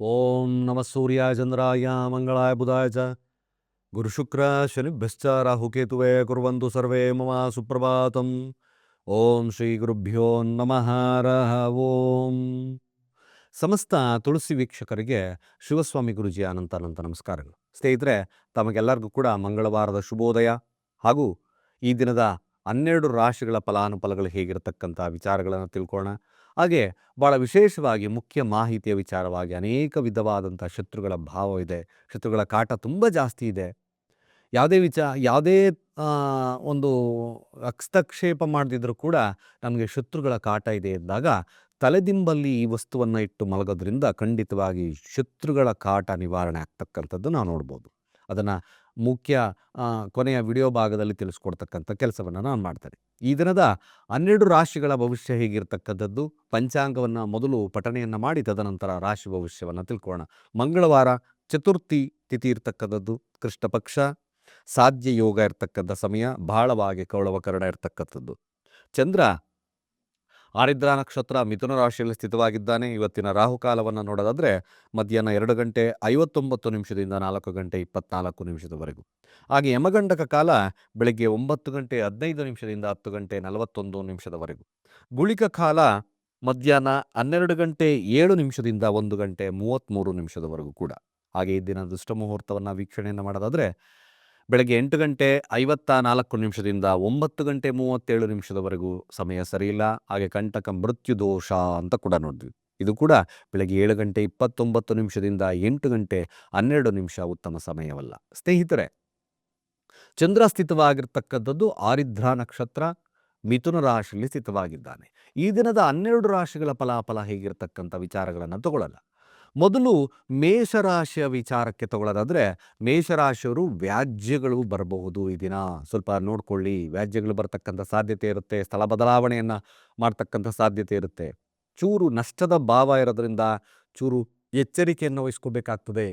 ಓಂ ನಮ ಸೂರ್ಯಾಯ ಚಂದ್ರಾಯ ಮಂಗಳಾಯ ಬುಧಾಯ ಚ. ಗುರುಶುಕ್ರ ಶನಿಭ್ಯಶ್ಚ ರಾಹುಕೇತುವೆ ಕುರ್ವಂತು ಸರ್ವೇ ಮಮ ಸುಪ್ರಭಾತಂ. ಓಂ ಶ್ರೀ ಗುರುಭ್ಯೋ ನಮಃ ರಹ ಓಂ. ಸಮಸ್ತ ತುಳಸಿ ವೀಕ್ಷಕರಿಗೆ ಶಿವಸ್ವಾಮಿ ಗುರುಜಿ ಅನಂತ ಅನಂತ ನಮಸ್ಕಾರಗಳು. ಸ್ನೇಹಿತರೆ, ತಮಗೆಲ್ಲರಿಗೂ ಕೂಡ ಮಂಗಳವಾರದ ಶುಭೋದಯ ಹಾಗೂ ಈ ದಿನದ ಹನ್ನೆರಡು ರಾಶಿಗಳ ಫಲಾನುಫಲಗಳು ಹೇಗಿರತಕ್ಕಂಥ ವಿಚಾರಗಳನ್ನು ತಿಳ್ಕೊಳ್ಳೋಣ. ಹಾಗೆ ಭಾಳ ವಿಶೇಷವಾಗಿ ಮುಖ್ಯ ಮಾಹಿತಿಯ ವಿಚಾರವಾಗಿ ಅನೇಕ ವಿಧವಾದಂಥ ಶತ್ರುಗಳ ಭಾವ ಇದೆ. ಶತ್ರುಗಳ ಕಾಟ ತುಂಬ ಜಾಸ್ತಿ ಇದೆ. ಯಾವುದೇ ವಿಚ, ಯಾವುದೇ ಒಂದು ಹಸ್ತಕ್ಷೇಪ ಮಾಡದಿದ್ದರೂ ಕೂಡ ನಮಗೆ ಶತ್ರುಗಳ ಕಾಟ ಇದೆ ಎಂದಾಗ ತಲೆದಿಂಬಲ್ಲಿ ಈ ವಸ್ತುವನ್ನು ಇಟ್ಟು ಮಲಗೋದ್ರಿಂದ ಖಂಡಿತವಾಗಿ ಶತ್ರುಗಳ ಕಾಟ ನಿವಾರಣೆ ಆಗ್ತಕ್ಕಂಥದ್ದು ನಾವು ನೋಡ್ಬೋದು. ಅದನ್ನು ಮುಖ್ಯ ಕೊನೆಯ ವಿಡಿಯೋ ಭಾಗದಲ್ಲಿ ತಿಳಿಸ್ಕೊಡ್ತಕ್ಕಂಥ ಕೆಲಸವನ್ನು ನಾನು ಮಾಡ್ತೇನೆ. ಈ ದಿನದ ಹನ್ನೆರಡು ರಾಶಿಗಳ ಭವಿಷ್ಯ ಹೇಗಿರ್ತಕ್ಕಂಥದ್ದು? ಪಂಚಾಂಗವನ್ನು ಮೊದಲು ಪಠಣೆಯನ್ನು ಮಾಡಿ, ತದನಂತರ ರಾಶಿ ಭವಿಷ್ಯವನ್ನು ತಿಳ್ಕೊಳ್ಳೋಣ. ಮಂಗಳವಾರ ಚತುರ್ಥಿ ತಿಥಿ ಇರ್ತಕ್ಕಂಥದ್ದು ಕೃಷ್ಣ ಪಕ್ಷ ಸಾಧ್ಯ ಯೋಗ ಇರ್ತಕ್ಕಂಥ ಸಮಯ ಬಹಳವಾಗಿ ಕೌಳವಕರಣ ಇರ್ತಕ್ಕಂಥದ್ದು. ಚಂದ್ರ ಆರಿದ್ರ ನಕ್ಷತ್ರ ಮಿಥುನ ರಾಶಿಯಲ್ಲಿ ಸ್ಥಿತವಾಗಿದ್ದಾನೆ. ಇವತ್ತಿನ ರಾಹುಕಾಲವನ್ನು ನೋಡೋದಾದರೆ ಮಧ್ಯಾಹ್ನ ಎರಡು ಗಂಟೆ ಐವತ್ತೊಂಬತ್ತು ನಿಮಿಷದಿಂದ ನಾಲ್ಕು ಗಂಟೆ ಇಪ್ಪತ್ನಾಲ್ಕು ನಿಮಿಷದವರೆಗೂ. ಹಾಗೆ ಯಮಗಂಡಕ ಕಾಲ ಬೆಳಗ್ಗೆ ಒಂಬತ್ತು ಗಂಟೆ ಹದಿನೈದು ನಿಮಿಷದಿಂದ ಹತ್ತು ಗಂಟೆ ನಲವತ್ತೊಂದು ನಿಮಿಷದವರೆಗೂ. ಗುಳಿಕ ಕಾಲ ಮಧ್ಯಾಹ್ನ ಹನ್ನೆರಡು ಗಂಟೆ ಏಳು ನಿಮಿಷದಿಂದ ಒಂದು ಗಂಟೆ ಮೂವತ್ತ್ಮೂರು ನಿಮಿಷದವರೆಗೂ ಕೂಡ. ಹಾಗೆ ಈ ದಿನ ದುಷ್ಟ ಮುಹೂರ್ತವನ್ನು ವೀಕ್ಷಣೆಯನ್ನು ಮಾಡೋದಾದರೆ ಬೆಳಗ್ಗೆ ಎಂಟು ಗಂಟೆ ಐವತ್ತ ನಾಲ್ಕು ನಿಮಿಷದಿಂದ ಒಂಬತ್ತು ಗಂಟೆ ಮೂವತ್ತೇಳು ನಿಮಿಷದವರೆಗೂ ಸಮಯ ಸರಿಯಿಲ್ಲ. ಹಾಗೆ ಕಂಟಕ ಮೃತ್ಯು ದೋಷ ಅಂತ ಕೂಡ ನೋಡಿದ್ವಿ. ಇದು ಕೂಡ ಬೆಳಗ್ಗೆ ಏಳು ಗಂಟೆ ಇಪ್ಪತ್ತೊಂಬತ್ತು ನಿಮಿಷದಿಂದ ಎಂಟು ಗಂಟೆ ಹನ್ನೆರಡು ನಿಮಿಷ ಉತ್ತಮ ಸಮಯವಲ್ಲ. ಸ್ನೇಹಿತರೆ ಚಂದ್ರ ಸ್ಥಿತವಾಗಿರ್ತಕ್ಕಂಥದ್ದು ಆರಿದ್ರ ನಕ್ಷತ್ರ ಮಿಥುನ ರಾಶಿಯಲ್ಲಿ ಸ್ಥಿತವಾಗಿದ್ದಾನೆ. ಈ ದಿನದ ಹನ್ನೆರಡು ರಾಶಿಗಳ ಫಲಾಫಲ ಹೇಗಿರ್ತಕ್ಕಂಥ ವಿಚಾರಗಳನ್ನು ತಗೊಳ್ಳಲ್ಲ ಮೊದಲು ಮೇಷರಾಶಿಯ ವಿಚಾರಕ್ಕೆ ತಗೊಳ್ಳೋದಾದರೆ, ಮೇಷರಾಶಿಯವರು ವ್ಯಾಜ್ಯಗಳು ಬರಬಹುದು ಈ ದಿನ. ಸ್ವಲ್ಪ ನೋಡ್ಕೊಳ್ಳಿ, ವ್ಯಾಜ್ಯಗಳು ಬರ್ತಕ್ಕಂಥ ಸಾಧ್ಯತೆ ಇರುತ್ತೆ, ಸ್ಥಳ ಬದಲಾವಣೆಯನ್ನು ಮಾಡ್ತಕ್ಕಂಥ ಸಾಧ್ಯತೆ ಇರುತ್ತೆ. ಚೂರು ನಷ್ಟದ ಭಾವ ಇರೋದ್ರಿಂದ, ಚೂರು ಎಚ್ಚರಿಕೆಯನ್ನು ವಹಿಸ್ಕೋಬೇಕಾಗ್ತದೆ.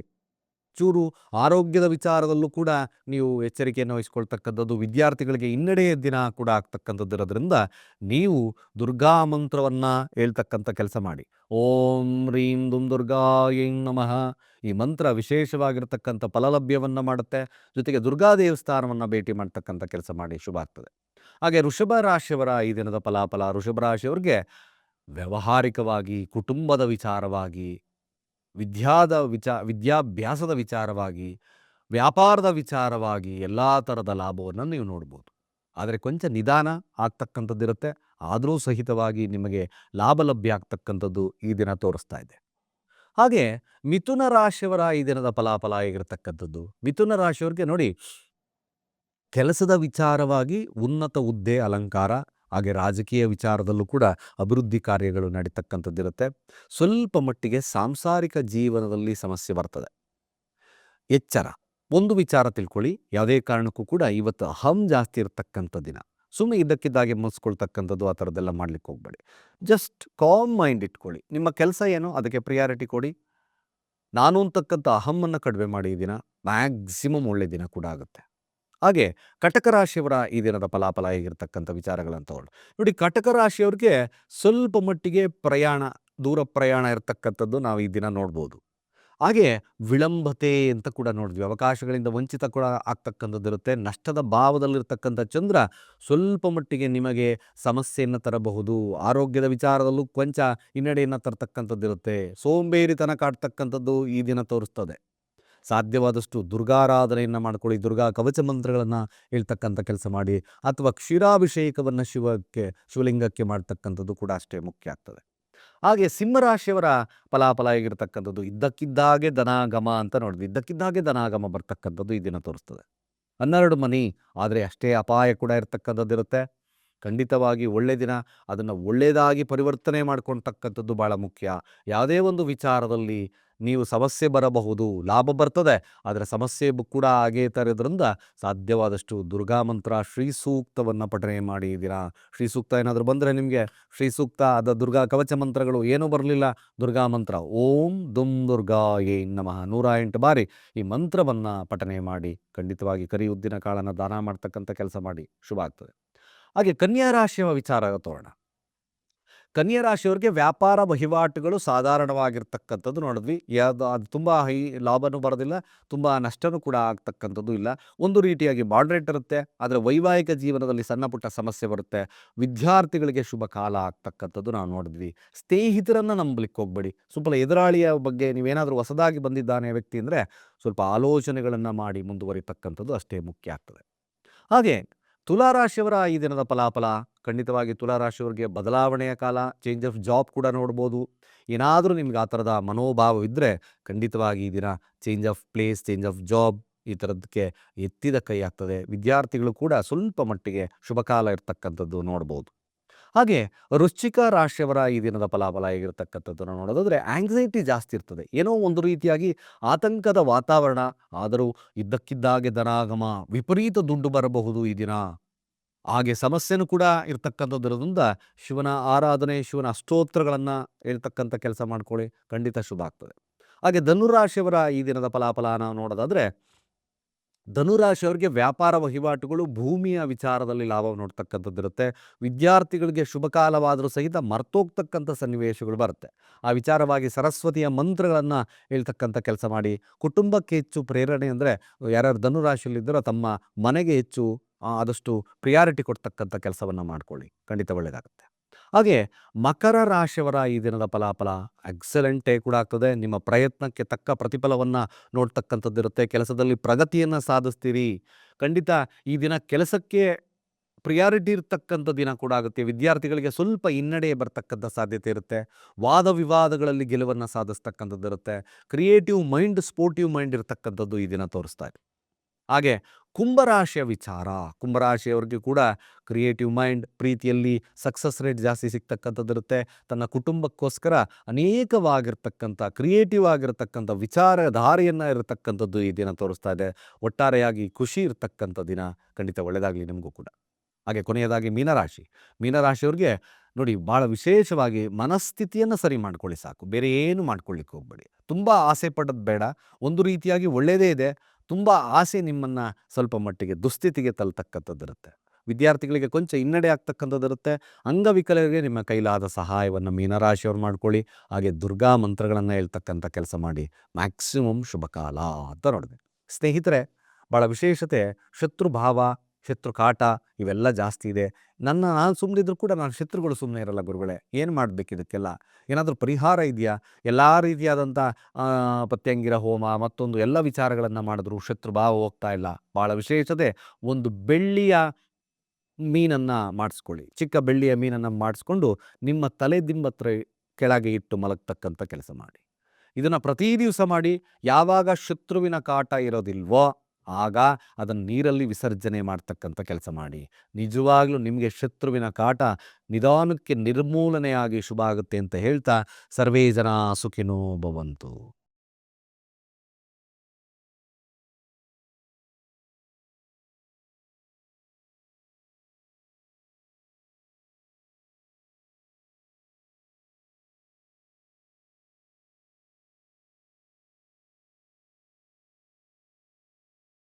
ಚೂರು ಆರೋಗ್ಯದ ವಿಚಾರದಲ್ಲೂ ಕೂಡ ನೀವು ಎಚ್ಚರಿಕೆಯನ್ನು ವಹಿಸ್ಕೊಳ್ತಕ್ಕಂಥದ್ದು, ವಿದ್ಯಾರ್ಥಿಗಳಿಗೆ ಹಿನ್ನಡೆಯ ದಿನ ಕೂಡ ಆಗ್ತಕ್ಕಂಥದ್ದು ಇರೋದ್ರಿಂದ ನೀವು ದುರ್ಗಾ ಮಂತ್ರವನ್ನು ಹೇಳ್ತಕ್ಕಂಥ ಕೆಲಸ ಮಾಡಿ. ಓಂ ರೀಂ ದುಂ ದುರ್ಗಾ ಏಂ ನಮಃ. ಈ ಮಂತ್ರ ವಿಶೇಷವಾಗಿರತಕ್ಕಂಥ ಫಲಲಭ್ಯವನ್ನು ಮಾಡುತ್ತೆ. ಜೊತೆಗೆ ದುರ್ಗಾ ದೇವಸ್ಥಾನವನ್ನು ಭೇಟಿ ಮಾಡ್ತಕ್ಕಂಥ ಕೆಲಸ ಮಾಡಿ ಶುಭ ಆಗ್ತದೆ. ಹಾಗೆ ಋಷಭ ರಾಶಿಯವರ ಈ ದಿನದ ಫಲಾಫಲ ಋಷಭ ರಾಶಿಯವರಿಗೆ ವ್ಯವಹಾರಿಕವಾಗಿ, ಕುಟುಂಬದ ವಿಚಾರವಾಗಿ ವಿದ್ಯಾದ ವಿಚಾ ವಿದ್ಯಾಭ್ಯಾಸದ ವಿಚಾರವಾಗಿ, ವ್ಯಾಪಾರದ ವಿಚಾರವಾಗಿ ಎಲ್ಲ ಥರದ ಲಾಭವನ್ನು ನೀವು ನೋಡ್ಬೋದು. ಆದರೆ ಕೊಂಚ ನಿಧಾನ ಆಗ್ತಕ್ಕಂಥದ್ದಿರುತ್ತೆ. ಆದರೂ ಸಹಿತವಾಗಿ ನಿಮಗೆ ಲಾಭ ಲಭ್ಯ ಆಗ್ತಕ್ಕಂಥದ್ದು ಈ ದಿನ ತೋರಿಸ್ತಾ ಇದೆ. ಹಾಗೆ ಮಿಥುನ ರಾಶಿಯವರ ಈ ದಿನದ ಫಲಾಫಲ ಆಗಿರತಕ್ಕಂಥದ್ದು. ಮಿಥುನ ರಾಶಿಯವರಿಗೆ ನೋಡಿ, ಕೆಲಸದ ವಿಚಾರವಾಗಿ ಉನ್ನತ ಹುದ್ದೆ ಅಲಂಕಾರ ಹಾಗೆ ರಾಜಕೀಯ ವಿಚಾರದಲ್ಲೂ ಕೂಡ ಅಭಿವೃದ್ಧಿ ಕಾರ್ಯಗಳು ನಡೀತಕ್ಕಂಥದ್ದಿರುತ್ತೆ. ಸ್ವಲ್ಪ ಮಟ್ಟಿಗೆ ಸಾಂಸಾರಿಕ ಜೀವನದಲ್ಲಿ ಸಮಸ್ಯೆ ಬರ್ತದೆ. ಎಚ್ಚರ. ಒಂದು ವಿಚಾರ ತಿಳ್ಕೊಳ್ಳಿ. ಯಾವುದೇ ಕಾರಣಕ್ಕೂ ಕೂಡ ಇವತ್ತು ಅಹಂ ಜಾಸ್ತಿ ಇರತಕ್ಕಂಥ ದಿನ. ಸುಮ್ಮನೆ ಇದ್ದಕ್ಕಿದ್ದಾಗೆ ಮುಗಿಸ್ಕೊಳ್ತಕ್ಕಂಥದ್ದು ಆ ಥರದ್ದೆಲ್ಲ ಮಾಡ್ಲಿಕ್ಕೆ ಹೋಗ್ಬೇಡಿ. ಜಸ್ಟ್ ಕಾಮ್ ಮೈಂಡ್ ಇಟ್ಕೊಳ್ಳಿ. ನಿಮ್ಮ ಕೆಲಸ ಏನೋ? ಅದಕ್ಕೆ ಪ್ರಿಯಾರಿಟಿ ಕೊಡಿ. ನಾನು ಅಂತಕ್ಕಂಥ ಅಹಮ್ಮನ್ನು ಕಡಿಮೆ ಮಾಡಿ ದಿನ ಮ್ಯಾಕ್ಸಿಮಮ್ ಒಳ್ಳೆ ದಿನ ಕೂಡ ಆಗುತ್ತೆ. ಹಾಗೆ ಕಟಕ ರಾಶಿಯವರ ಈ ದಿನದ ಫಲಾಫಲ ಹೇಗಿರ್ತಕ್ಕಂಥ ವಿಚಾರಗಳನ್ನು ತಗೊಂಡು ನೋಡಿ ಕಟಕ ರಾಶಿಯವ್ರಿಗೆ ಸ್ವಲ್ಪ ಮಟ್ಟಿಗೆ ಪ್ರಯಾಣ, ದೂರ ಪ್ರಯಾಣ ಇರತಕ್ಕಂಥದ್ದು ನಾವು ಈ ದಿನ ನೋಡ್ಬೋದು. ಹಾಗೆ ವಿಳಂಬತೆ ಅಂತ ಕೂಡ ನೋಡಿದ್ವಿ. ಅವಕಾಶಗಳಿಂದ ವಂಚಿತ ಕೂಡ ಆಗ್ತಕ್ಕಂಥದ್ದಿರುತ್ತೆ ನಷ್ಟದ ಭಾವದಲ್ಲಿರ್ತಕ್ಕಂಥ ಚಂದ್ರ ಸ್ವಲ್ಪ ಮಟ್ಟಿಗೆ ನಿಮಗೆ ಸಮಸ್ಯೆಯನ್ನು ತರಬಹುದು. ಆರೋಗ್ಯದ ವಿಚಾರದಲ್ಲೂ ಕೊಂಚ ಹಿನ್ನಡೆಯನ್ನು ತರ್ತಕ್ಕಂಥದ್ದು ಇರುತ್ತೆ ಸೋಂಬೇರಿತನ ಕಾಡ್ತಕ್ಕಂಥದ್ದು ಈ ದಿನ ತೋರಿಸ್ತದೆ. ಸಾಧ್ಯವಾದಷ್ಟು ದುರ್ಗಾರಾಧನೆಯನ್ನು ಮಾಡ್ಕೊಳ್ಳಿ, ದುರ್ಗಾ ಕವಚ ಮಂತ್ರಗಳನ್ನು ಹೇಳ್ತಕ್ಕಂಥ ಕೆಲಸ ಮಾಡಿ, ಅಥವಾ ಕ್ಷೀರಾಭಿಷೇಕವನ್ನು ಶಿವಕ್ಕೆ, ಶಿವಲಿಂಗಕ್ಕೆ ಮಾಡ್ತಕ್ಕಂಥದ್ದು ಕೂಡ ಅಷ್ಟೇ ಮುಖ್ಯ ಆಗ್ತದೆ. ಹಾಗೆ ಸಿಂಹರಾಶಿಯವರ ಫಲಾಫಲ ಆಗಿರ್ತಕ್ಕಂಥದ್ದು ಇದ್ದಕ್ಕಿದ್ದಾಗೆ ಧನಾಗಮ ಅಂತ ನೋಡಿದ್ವಿ. ಇದ್ದಕ್ಕಿದ್ದಾಗೆ ಧನಾಗಮ ಬರ್ತಕ್ಕಂಥದ್ದು ಈ ದಿನ ತೋರಿಸ್ತದೆ. ಹನ್ನೆರಡು ಮನಿ, ಆದರೆ ಅಷ್ಟೇ ಅಪಾಯ ಕೂಡ ಇರತಕ್ಕಂಥದ್ದು ಇರುತ್ತೆ. ಖಂಡಿತವಾಗಿ ಒಳ್ಳೆ ದಿನ, ಅದನ್ನು ಒಳ್ಳೆಯದಾಗಿ ಪರಿವರ್ತನೆ ಮಾಡ್ಕೊಳ್ತಕ್ಕಂಥದ್ದು ಭಾಳ ಮುಖ್ಯ. ಯಾವುದೇ ಒಂದು ವಿಚಾರದಲ್ಲಿ ನೀವು ಸಮಸ್ಯೆ ಬರಬಹುದು, ಲಾಭ ಬರ್ತದೆ, ಆದರೆ ಸಮಸ್ಯೆ ಕೂಡ ಆಗೇ ತರೋದ್ರಿಂದ ಸಾಧ್ಯವಾದಷ್ಟು ದುರ್ಗಾ ಮಂತ್ರ ಶ್ರೀ ಸೂಕ್ತವನ್ನು ಪಠನೆ ಮಾಡಿದ್ದೀರಾ ಶ್ರೀ ಸೂಕ್ತ ಏನಾದರೂ ಬಂದರೆ ನಿಮಗೆ? ಶ್ರೀ ಸೂಕ್ತ ಅದ ದುರ್ಗಾ ಕವಚ ಮಂತ್ರಗಳು ಏನೂ ಬರಲಿಲ್ಲ. ದುರ್ಗಾ ಮಂತ್ರ, ಓಂ ದುಂ ದುರ್ಗಾ ಏ ನಮಃ. ನೂರ ಎಂಟು ಬಾರಿ ಈ ಮಂತ್ರವನ್ನು ಪಠನೆ ಮಾಡಿ, ಖಂಡಿತವಾಗಿ ಕರಿ ಉದ್ದಿನ ಕಾಳನ್ನು ದಾನ ಮಾಡ್ತಕ್ಕಂಥ ಕೆಲಸ ಮಾಡಿ, ಶುಭ ಆಗ್ತದೆ. ಹಾಗೆ ಕನ್ಯಾ ರಾಶಿಯ ವಿಚಾರ ತೋರೋಣ. ಕನ್ಯಾ ರಾಶಿಯವರಿಗೆ ವ್ಯಾಪಾರ ವಹಿವಾಟುಗಳು ಸಾಧಾರಣವಾಗಿರ್ತಕ್ಕಂಥದ್ದು ನೋಡಿದ್ವಿ. ಯಾವುದು ಅದು ತುಂಬ ಹೈ ಲಾಭನೂ ಬರೋದಿಲ್ಲ, ತುಂಬ ನಷ್ಟನೂ ಕೂಡ ಆಗ್ತಕ್ಕಂಥದ್ದು ಇಲ್ಲ. ಒಂದು ರೀತಿಯಾಗಿ ಮಾಡ್ರೇಟ್ ಇರುತ್ತೆ, ಆದರೆ ವೈವಾಹಿಕ ಜೀವನದಲ್ಲಿ ಸಣ್ಣ ಪುಟ್ಟ ಸಮಸ್ಯೆ ಬರುತ್ತೆ. ವಿದ್ಯಾರ್ಥಿಗಳಿಗೆ ಶುಭ ಕಾಲ ಆಗ್ತಕ್ಕಂಥದ್ದು ನಾವು ನೋಡಿದ್ವಿ. ಸ್ನೇಹಿತರನ್ನು ನಂಬಲಿಕ್ಕೆ ಹೋಗ್ಬೇಡಿ. ಸ್ವಲ್ಪ ಎದುರಾಳಿಯ ಬಗ್ಗೆ ನೀವೇನಾದರೂ ಹೊಸದಾಗಿ ಬಂದಿದ್ದಾನೆ ವ್ಯಕ್ತಿ ಅಂದರೆ ಸ್ವಲ್ಪ ಆಲೋಚನೆಗಳನ್ನು ಮಾಡಿ ಮುಂದುವರಿತಕ್ಕಂಥದ್ದು ಅಷ್ಟೇ ಮುಖ್ಯ ಆಗ್ತದೆ. ಹಾಗೆ ತುಲಾರಾಶಿಯವರ ಈ ದಿನದ ಫಲಾಫಲ, ಖಂಡಿತವಾಗಿ ತುಲಾರಾಶಿಯವರಿಗೆ ಬದಲಾವಣೆಯ ಕಾಲ ಚೇಂಜ್ ಆಫ್ ಜಾಬ್ ಕೂಡ ನೋಡ್ಬೋದು. ಏನಾದರೂ ನಿಮ್ಗೆ ಆ ಥರದ ಮನೋಭಾವ ಇದ್ದರೆ ಖಂಡಿತವಾಗಿ ಈ ದಿನ change of place change of job ಈ ಥರದಕ್ಕೆ ಎತ್ತಿದ ಕೈ ಆಗ್ತದೆ. ವಿದ್ಯಾರ್ಥಿಗಳು ಕೂಡ ಸ್ವಲ್ಪ ಮಟ್ಟಿಗೆ ಶುಭಕಾಲ ಇರ್ತಕ್ಕಂಥದ್ದು ನೋಡ್ಬೋದು. ಹಾಗೆ ವೃಶ್ಚಿಕ ರಾಶಿಯವರ ಈ ದಿನದ ಫಲಾಫಲ ಆಗಿರತಕ್ಕಂಥದ್ದನ್ನು ನೋಡೋದಾದ್ರೆ ಆಂಗ್ಸೈಟಿ ಜಾಸ್ತಿ ಇರ್ತದೆ. ಏನೋ ಒಂದು ರೀತಿಯಾಗಿ ಆತಂಕದ ವಾತಾವರಣ, ಆದರೂ ಇದ್ದಕ್ಕಿದ್ದಾಗೆ ಧನಾಗಮ, ವಿಪರೀತ ದುಡ್ಡು ಬರಬಹುದು ಈ ದಿನ. ಹಾಗೆ ಸಮಸ್ಯೆನೂ ಕೂಡ ಇರ್ತಕ್ಕಂಥದ್ದಿರೋದ್ರಿಂದ ಶಿವನ ಆರಾಧನೆ, ಶಿವನ ಅಷ್ಟೋತ್ತರಗಳನ್ನು ಹೇಳ್ತಕ್ಕಂಥ ಕೆಲಸ ಮಾಡ್ಕೊಳ್ಳಿ, ಖಂಡಿತ ಶುಭ ಆಗ್ತದೆ. ಹಾಗೆ ಧನುರಾಶಿಯವರ ಈ ದಿನದ ಫಲಾಫಲ ನಾವು ನೋಡೋದಾದರೆ ಧನುರಾಶಿಯವರಿಗೆ ವ್ಯಾಪಾರ ವಹಿವಾಟುಗಳು ಭೂಮಿಯ ವಿಚಾರದಲ್ಲಿ ಲಾಭ ನೋಡ್ತಕ್ಕಂಥದ್ದಿರುತ್ತೆ. ವಿದ್ಯಾರ್ಥಿಗಳಿಗೆ ಶುಭ ಕಾಲವಾದರೂ ಸಹಿತ ಮರ್ತೋಗ್ತಕ್ಕಂಥ ಸನ್ನಿವೇಶಗಳು ಬರುತ್ತೆ. ಆ ವಿಚಾರವಾಗಿ ಸರಸ್ವತಿಯ ಮಂತ್ರಗಳನ್ನು ಹೇಳ್ತಕ್ಕಂಥ ಕೆಲಸ ಮಾಡಿ, ಕುಟುಂಬಕ್ಕೆ ಹೆಚ್ಚು ಪ್ರೇರಣೆ ಅಂದರೆ ಯಾರ್ಯಾರು ಧನುರಾಶಿಯಲ್ಲಿದ್ದರೋ ತಮ್ಮ ಮನೆಗೆ ಹೆಚ್ಚು ಆದಷ್ಟು ಪ್ರಿಯಾರಿಟಿ ಕೊಡ್ತಕ್ಕಂಥ ಕೆಲಸವನ್ನು ಮಾಡ್ಕೊಳ್ಳಿ. ಖಂಡಿತ ಒಳ್ಳೆಯದಾಗುತ್ತೆ ಹಾಗೆ ಮಕರ ರಾಶಿಯವರ ಈ ದಿನದ ಫಲಾಫಲ ಎಕ್ಸಲೆಂಟೇ ಕೂಡ ಆಗ್ತದೆ. ನಿಮ್ಮ ಪ್ರಯತ್ನಕ್ಕೆ ತಕ್ಕ ಪ್ರತಿಫಲವನ್ನು ನೋಡ್ತಕ್ಕಂಥದ್ದಿರುತ್ತೆ. ಕೆಲಸದಲ್ಲಿ ಪ್ರಗತಿಯನ್ನು ಸಾಧಿಸ್ತೀರಿ. ಖಂಡಿತ ಈ ದಿನ ಕೆಲಸಕ್ಕೆ ಪ್ರಿಯಾರಿಟಿ ಇರ್ತಕ್ಕಂಥ ದಿನ ಕೂಡ ಆಗುತ್ತೆ. ವಿದ್ಯಾರ್ಥಿಗಳಿಗೆ ಸ್ವಲ್ಪ ಹಿನ್ನಡೆ ಬರ್ತಕ್ಕಂಥ ಸಾಧ್ಯತೆ ಇರುತ್ತೆ. ವಾದ ವಿವಾದಗಳಲ್ಲಿ ಗೆಲುವನ್ನು ಸಾಧಿಸ್ತಕ್ಕಂಥದ್ದು ಇರುತ್ತೆ ಕ್ರಿಯೇಟಿವ್ ಮೈಂಡ್ ಸ್ಪೋರ್ಟಿವ್ ಮೈಂಡ್ ಇರ್ತಕ್ಕಂಥದ್ದು ಈ ದಿನ ತೋರಿಸ್ತಾ ಇದೆ. ಹಾಗೆ ಕುಂಭರಾಶಿಯ ವಿಚಾರ. ಕುಂಭರಾಶಿಯವ್ರಿಗೆ ಕೂಡ ಕ್ರಿಯೇಟಿವ್ ಮೈಂಡ್ ಪ್ರೀತಿಯಲ್ಲಿ ಸಕ್ಸಸ್ ರೇಟ್ ಜಾಸ್ತಿ ಸಿಗ್ತಕ್ಕಂಥದ್ದಿರುತ್ತೆ ತನ್ನ ಕುಟುಂಬಕ್ಕೋಸ್ಕರ ಅನೇಕವಾಗಿರ್ತಕ್ಕಂಥ ಕ್ರಿಯೇಟಿವ್ ಆಗಿರತಕ್ಕಂಥ ವಿಚಾರಧಾರೆಯನ್ನು ಇರತಕ್ಕಂಥದ್ದು ಈ ದಿನ ತೋರಿಸ್ತಾ ಇದೆ. ಒಟ್ಟಾರೆಯಾಗಿ ಖುಷಿ ಇರತಕ್ಕಂಥ ದಿನ ಖಂಡಿತ ಒಳ್ಳೆಯದಾಗಲಿ ನಿಮಗೂ ಕೂಡ. ಹಾಗೆ ಕೊನೆಯದಾಗಿ ಮೀನರಾಶಿ. ಮೀನರಾಶಿಯವ್ರಿಗೆ ನೋಡಿ ಭಾಳ ವಿಶೇಷವಾಗಿ ಮನಸ್ಥಿತಿಯನ್ನು ಸರಿ ಮಾಡ್ಕೊಳ್ಳಿ ಸಾಕು. ಬೇರೆ ಏನು ಮಾಡ್ಕೊಳ್ಳಿಕ್ಕೆ ಹೋಗ್ಬೇಡಿ. ತುಂಬ ಆಸೆ ಪಡೋದು ಬೇಡ. ಒಂದು ರೀತಿಯಾಗಿ ಒಳ್ಳೆಯದೇ ಇದೆ. ತುಂಬ ಆಸೆ ನಿಮ್ಮನ್ನು ಸ್ವಲ್ಪ ಮಟ್ಟಿಗೆ ದುಸ್ಥಿತಿಗೆ ತಲ್ತಕ್ಕಂಥದ್ದಿರುತ್ತೆ ವಿದ್ಯಾರ್ಥಿಗಳಿಗೆ ಕೊಂಚ ಹಿನ್ನಡೆ ಆಗ್ತಕ್ಕಂಥದ್ದಿರುತ್ತೆ ಅಂಗವಿಕಲರಿಗೆ ನಿಮ್ಮ ಕೈಲಾದ ಸಹಾಯವನ್ನು ಮೀನರಾಶಿಯವ್ರು ಮಾಡ್ಕೊಳ್ಳಿ. ಹಾಗೆ ದುರ್ಗಾ ಮಂತ್ರಗಳನ್ನು ಹೇಳ್ತಕ್ಕಂಥ ಕೆಲಸ ಮಾಡಿ. ಮ್ಯಾಕ್ಸಿಮಮ್ ಶುಭಕಾಲ ಅಂತ ನೋಡಿದೆ. ಸ್ನೇಹಿತರೆ ಭಾಳ ವಿಶೇಷತೆ ಶತ್ರು ಭಾವ ಶತ್ರು ಕಾಟ ಇವೆಲ್ಲ ಜಾಸ್ತಿ ಇದೆ. ನನ್ನ ನಾನು ಸುಮ್ಮನಿದ್ರು ಕೂಡ ನಾನು ಶತ್ರುಗಳು ಸುಮ್ಮನೆ ಇರಲ್ಲ ಗುರುಗಳೇ, ಏನು ಮಾಡಬೇಕು ಇದಕ್ಕೆಲ್ಲ? ಏನಾದರೂ ಪರಿಹಾರ ಇದೆಯಾ? ಎಲ್ಲ ರೀತಿಯಾದಂಥ ಪತ್ಯಂಗಿರ ಹೋಮ ಮತ್ತೊಂದು ಎಲ್ಲ ವಿಚಾರಗಳನ್ನು ಮಾಡಿದ್ರು ಶತ್ರು ಭಾವ ಹೋಗ್ತಾ ಇಲ್ಲ. ಭಾಳ ವಿಶೇಷತೆ ಒಂದು ಬೆಳ್ಳಿಯ ಮೀನನ್ನು ಮಾಡಿಸ್ಕೊಳ್ಳಿ. ಚಿಕ್ಕ ಬೆಳ್ಳಿಯ ಮೀನನ್ನು ಮಾಡಿಸ್ಕೊಂಡು ನಿಮ್ಮ ತಲೆ ದಿಂಬತ್ರ ಕೆಳಗೆ ಇಟ್ಟು ಮಲಗ್ತಕ್ಕಂಥ ಕೆಲಸ ಮಾಡಿ. ಇದನ್ನು ಪ್ರತಿ ದಿವಸ ಮಾಡಿ. ಯಾವಾಗ ಶತ್ರುವಿನ ಕಾಟ ಇರೋದಿಲ್ವೋ ಆಗ ಅದನ್ನು ನೀರಲ್ಲಿ ವಿಸರ್ಜನೆ ಮಾಡ್ತಕ್ಕಂಥ ಕೆಲಸ ಮಾಡಿ. ನಿಜವಾಗ್ಲೂ ನಿಮಗೆ ಶತ್ರುವಿನ ಕಾಟ ನಿಧಾನಕ್ಕೆ ನಿರ್ಮೂಲನೆಯಾಗಿ ಶುಭ ಆಗುತ್ತೆ ಅಂತ ಹೇಳ್ತಾ, ಸರ್ವೇ ಜನ ಸುಖಿನೋ ಭವಂತು.